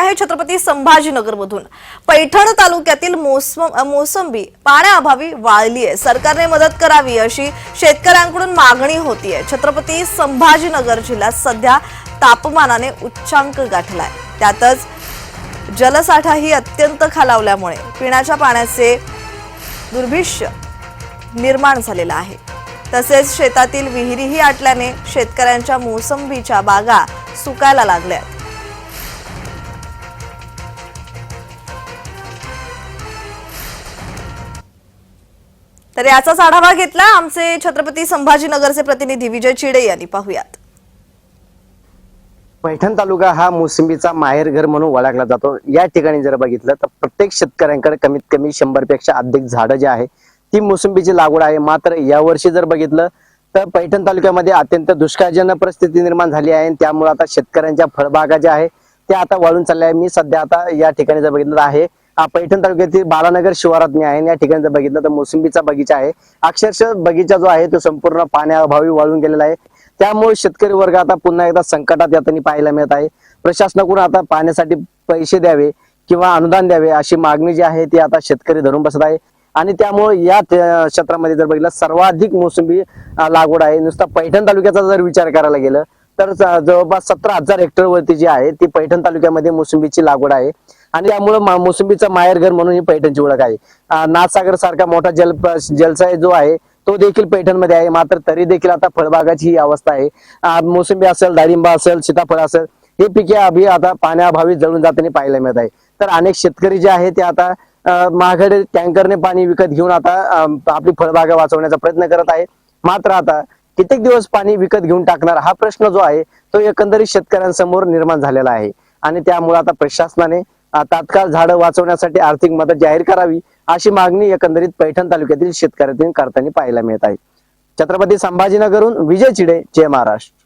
आहे छत्रपती संभाजीनगर मधून पैठण तालुक्यातील मोसंबी पाण्याअभावी वाळली आहे. सरकारने मदत करावी अशी शेतकऱ्यांकडून मागणी होतीये. छत्रपती संभाजीनगर जिल्ह्यात सध्या तापमानाने उच्चांक गाठलाय. त्यातच जलसाठाही अत्यंत खालावल्यामुळे पिण्याच्या पाण्याचे दुर्भिष्य निर्माण झालेलं आहे. तसेच शेतातील विहिरीही आटल्याने शेतकऱ्यांच्या मोसंबीच्या बागा सुकायला लागल्यात. तर याचाच आढावा घेतला आमचे छत्रपती संभाजीनगरचे प्रतिनिधी विजय चिडे यांनी. पाहुयात. पैठण तालुका हा मोसंबीचा माहेरघर म्हणून ओळखला जातो. या ठिकाणी जर बघितलं तर प्रत्येक शेतकऱ्यांकडे कमीत कमी शंभरपेक्षा अधिक झाडं जे आहे ती मोसंबीची लागवड आहे. मात्र यावर्षी जर बघितलं तर पैठण तालुक्यामध्ये अत्यंत दुष्काळजनक परिस्थिती निर्माण झाली आहे त्यामुळे आता शेतकऱ्यांच्या फळबागा ज्या आहे त्या आता वाळून चालल्या आहे मी सध्या आता या ठिकाणी जर बघितलं आहे पैठण तालुक्यातील बालानगर शिवारात मी आहे. या ठिकाणी जर बघितलं तर मोसंबीचा बगीचा आहे. अक्षरशः बगीचा जो आहे तो संपूर्ण पाण्याअभावी वाळून गेलेला आहे. त्यामुळे शेतकरी वर्ग आता पुन्हा एकदा संकटात यातनी पाहायला मिळत आहे. प्रशासनाकडून आता पाण्यासाठी पैसे द्यावे किंवा अनुदान द्यावे अशी मागणी जी आहे ती आता शेतकरी धरून बसत आहे. आणि त्यामुळे या क्षेत्रामध्ये जर बघितलं सर्वाधिक मोसंबी लागवड आहे. नुसता पैठण तालुक्याचा जर विचार करायला गेलं तर जवळपास सतरा हजार हेक्टर वरती जी आहे ती पैठण तालुक्यामध्ये मोसंबीची लागवड आहे. आणि त्यामुळं मोसंबीचा माहेरघर म्हणून ही पैठणची ओळख आहे. नाथसागर सारखा मोठा जल जलसाय जो आहे तो देखील पैठणमध्ये आहे. मात्र तरी देखील आता फळबागाची ही अवस्था आहे. मोसंबी असेल डाळिंबा असेल सीताफळ असेल हे पिके अभि आता पाण्याअभावी जळून जाताना पाहायला मिळत आहे. तर अनेक शेतकरी जे आहे ते आता महागडे टँकरने पाणी विकत घेऊन आता आपली फळबागा वाचवण्याचा प्रयत्न करत आहे. मात्र आता कित्येक दिवस पाणी विकत घेऊन टाकणार हा प्रश्न जो आहे तो एकंदरीत शेतकऱ्यांसमोर निर्माण झालेला आहे. आणि त्यामुळे आता प्रशासनाने तात्काळ झाडं वाचवण्यासाठी आर्थिक मदत जाहीर करावी अशी मागणी एकंदरीत पैठण तालुक्यातील शेतकऱ्यांनी करताना पाहायला मिळत आहे. छत्रपती संभाजीनगरहून विजय चिडे जय महाराष्ट्र.